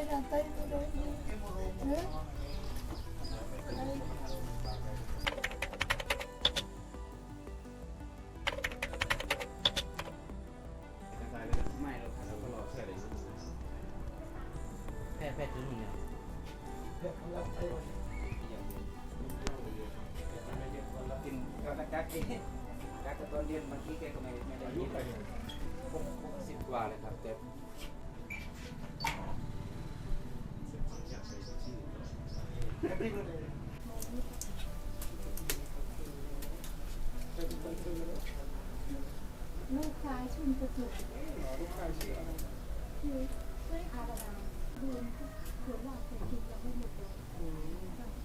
ไม่เราเราก็รอแค่เลยแพ้แพ้จุดหนึ่งเนี่ยเรากินเราจักเองจักกับตอนเรียนบางทีแกก็ไม่ไม่ได้ยินหกหกสิบกว่าเลยครับแต่ ลูกชายชุนประจุลูกชายชื่ออะไรคือช่วยอาบดาเดือนเดือนว่าเศรษฐกิจยังไม่หมดเลย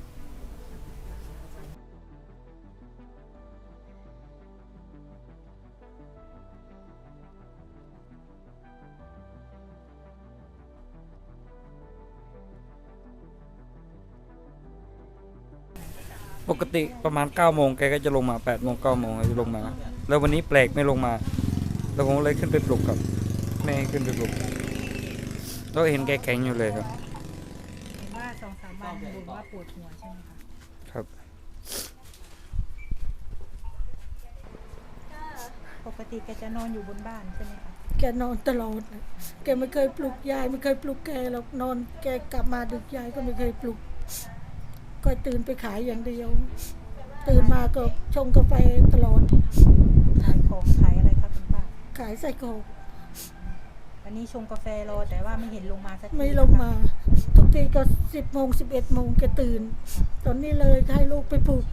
ปกติประมาณ9ก้าโมงแกก็จะลงมา8ปดโมงเก้าโมงจะลงมา แล้ววันนี้แปลกไม่ลงมา แล้วผมเลยขึ้นไปปลุกครับแม่ให้ขึ้นไปปลุกแล้วเห็นแกแข็งอยู่เลยครับเห็นว่าสองสามวันบ่นว่าปวดหัวใช่ไหมคะครับ ปกติแกจะนอนอยู่บนบ้านใช่ไหมคะแกนอนตลอดนะแกไม่เคยปลุกยายไม่เคยปลุกแกหรอกนอน แกกลับมาดึกยายก็ไม่เคยปลุก ก็ตื่นไปขายอย่างเดียว ตื่นมาก็ชงกาแฟตลอด ขายของขายอะไรคะคุณป้าขายไส้กรอกวันนี้ชงกาแฟรอแต่ว่าไม่เห็นลงมาสักทีไม่ลงมา ทุกทีก็สิบโมงสิบเอ็ดโมงแกตื่น ตอนนี้เลยให้ลูกไปปลุก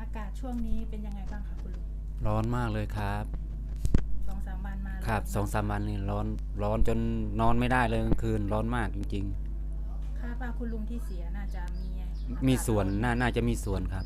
อากาศช่วงนี้เป็นยังไงบ้างคะคุณลุง ร้อนมากเลยครับสองสาม วันมาแล้วครับสองสามวันนี่ร้อนร้อนจนนอนไม่ได้เลยกลางคืนร้อนมากจริง คาดว่าคุณลุงที่เสียน่าจะมีๆ มีส่วนน่าน่าจะมีส่วนครับ